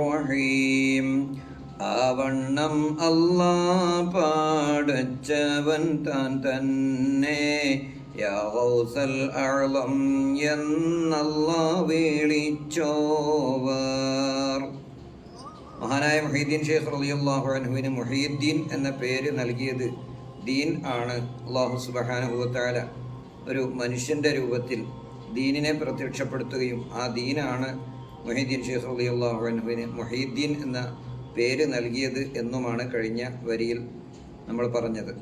റഹീം ആവണ്ണം അല്ലാ പാടച്ചവൻ താൻ തന്നെ. യാ അളം എന്നല്ലാ വിളിച്ചോവർ. മഹാനായ മുഹീദ്ദീൻ ഷെയ്ഖ് റളിയല്ലാഹു അൻഹുവിന് മുഹീദ്ദീൻ എന്ന പേര് നൽകിയത് ദീൻ ആണ്. അള്ളാഹു സുബ്ഹാനഹു വതആല ഒരു മനുഷ്യന്റെ രൂപത്തിൽ ദീനിനെ പ്രത്യക്ഷപ്പെടുത്തുകയും ആ ദീനാണ് മുഹീദ്ദീൻ ഷെയ്ഖ് റളിയല്ലാഹു അൻഹുവിന് മുഹീദ്ദീൻ എന്ന പേര് നൽകിയത് എന്നുമാണ് കഴിഞ്ഞ വരിയിൽ നമ്മൾ പറഞ്ഞത്.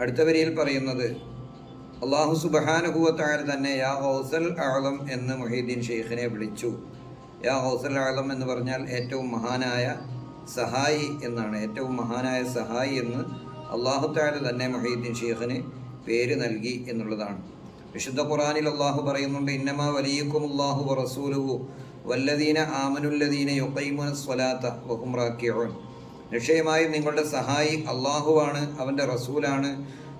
അടുത്ത വരിയിൽ പറയുന്നത് അള്ളാഹു സുബ്ഹാനഹു വതആല തന്നെ യാ ഹൗസൽ ആളം എന്ന് മുഹീദ്ദീൻ ഷെയ്ഖിനെ വിളിച്ചു. യാ ഹൗസൽ ആലം എന്ന് പറഞ്ഞാൽ ഏറ്റവും മഹാനായ സഹായി എന്നാണ്. ഏറ്റവും മഹാനായ സഹായി എന്ന് അള്ളാഹു താല തന്നെ മൊഹീദ്ദീൻ ഷെയ്ഖിന് പേര് നൽകി എന്നുള്ളതാണ്. വിശുദ്ധ ഖുറാനിൽ അള്ളാഹു പറയുന്നുണ്ട് ഇന്നമാ വലിയക്കും അള്ളാഹു റസൂലുഹു. വല്ലദീന ആമനുല്ലദീന യുക്കൈമുന സ്വലാത്ത വഹും റാക്കിയോൻ നിശ്ചയമായും നിങ്ങളുടെ സഹായി അള്ളാഹുവാണ് അവന്റെ റസൂലാണ്.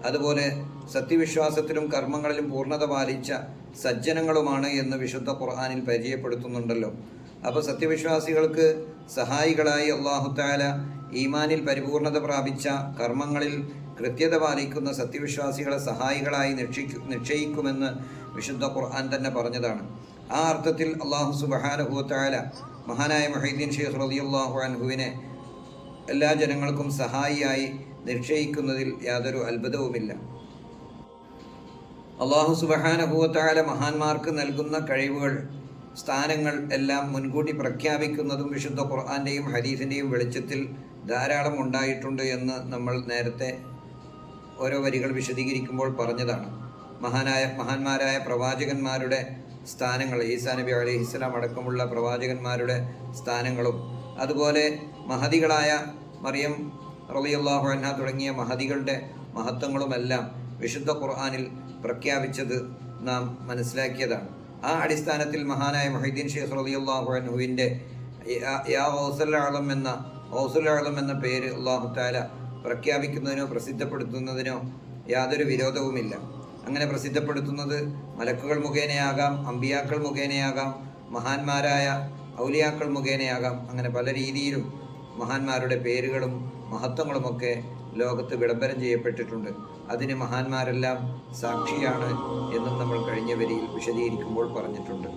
അതുപോലെ സത്യവിശ്വാസത്തിലും കർമ്മങ്ങളിലും പൂർണത പാലിച്ച സജ്ജനങ്ങളുമാണ് എന്ന് വിശുദ്ധ ഖുർആാനിൽ പരിചയപ്പെടുത്തുന്നുണ്ടല്ലോ. അപ്പോൾ സത്യവിശ്വാസികൾക്ക് സഹായികളായി അള്ളാഹുത്താല ഈമാനിൽ പരിപൂർണത പ്രാപിച്ച കർമ്മങ്ങളിൽ കൃത്യത പാലിക്കുന്ന സത്യവിശ്വാസികളെ സഹായികളായി നിക്ഷയിക്കു നിശ്ചയിക്കുമെന്ന് വിശുദ്ധ ഖുർആൻ തന്നെ പറഞ്ഞതാണ്. ആ അർത്ഥത്തിൽ അള്ളാഹു സുബഹാനുഭൂത്താല മഹാനായ മൊഹീദ്ദീൻ ഷെയ്ഖ് റളിയല്ലാഹു അൻഹുവിനെ എല്ലാ ജനങ്ങൾക്കും സഹായിയായി നിശ്ചയിക്കുന്നതിൽ യാതൊരു അത്ഭുതവുമില്ല. അള്ളാഹു സുബഹാനുഭൂത്താല മഹാന്മാർക്ക് നൽകുന്ന കഴിവുകൾ സ്ഥാനങ്ങൾ എല്ലാം മുൻകൂട്ടി പ്രഖ്യാപിക്കുന്നതും വിശുദ്ധ ഖുർആാന്റെയും ഹരീഫിന്റെയും വെളിച്ചത്തിൽ ധാരാളം ഉണ്ടായിട്ടുണ്ട് എന്ന് നമ്മൾ നേരത്തെ ഓരോ വരികൾ വിശദീകരിക്കുമ്പോൾ പറഞ്ഞതാണ്. മഹാനായ മഹാന്മാരായ പ്രവാചകന്മാരുടെ സ്ഥാനങ്ങൾ ഈസാ നബി അലൈഹി ഇസ്ലാം അടക്കമുള്ള പ്രവാചകന്മാരുടെ സ്ഥാനങ്ങളും. അതുപോലെ മഹതികളായ മറിയം റളിയല്ലാഹു അന്ന തുടങ്ങിയ മഹതികളുടെ മഹത്വങ്ങളുമെല്ലാം വിശുദ്ധ ഖുർആാനിൽ പ്രഖ്യാപിച്ചത് നാം മനസ്സിലാക്കിയതാണ്. ആ അടിസ്ഥാനത്തിൽ മഹാനായ മൊഹീദ്ദീൻ ഷെയ്ഖ് റളിയല്ലാഹു അൻഹുവിന്റെ യാ ഹൗസൽ ആളം എന്ന ഹൗസുൽ ആളം എന്ന പേര് അള്ളാഹു താല പ്രഖ്യാപിക്കുന്നതിനോ പ്രസിദ്ധപ്പെടുത്തുന്നതിനോ യാതൊരു വിരോധവുമില്ല. അങ്ങനെ പ്രസിദ്ധപ്പെടുത്തുന്നത് മലക്കുകൾ മുഖേനയാകാം അമ്പിയാക്കൾ മുഖേനയാകാം മഹാന്മാരായ ഔലിയാക്കൾ മുഖേനയാകാം. അങ്ങനെ പല രീതിയിലും മഹാന്മാരുടെ പേരുകളും മഹത്വങ്ങളുമൊക്കെ ലോകത്ത് വിളംബരം ചെയ്യപ്പെട്ടിട്ടുണ്ട്. അതിന് മഹാന്മാരെല്ലാം സാക്ഷിയാണ് എന്നും നമ്മൾ കഴിഞ്ഞ വരിയിൽ വിശദീകരിക്കുമ്പോൾ പറഞ്ഞിട്ടുണ്ട്.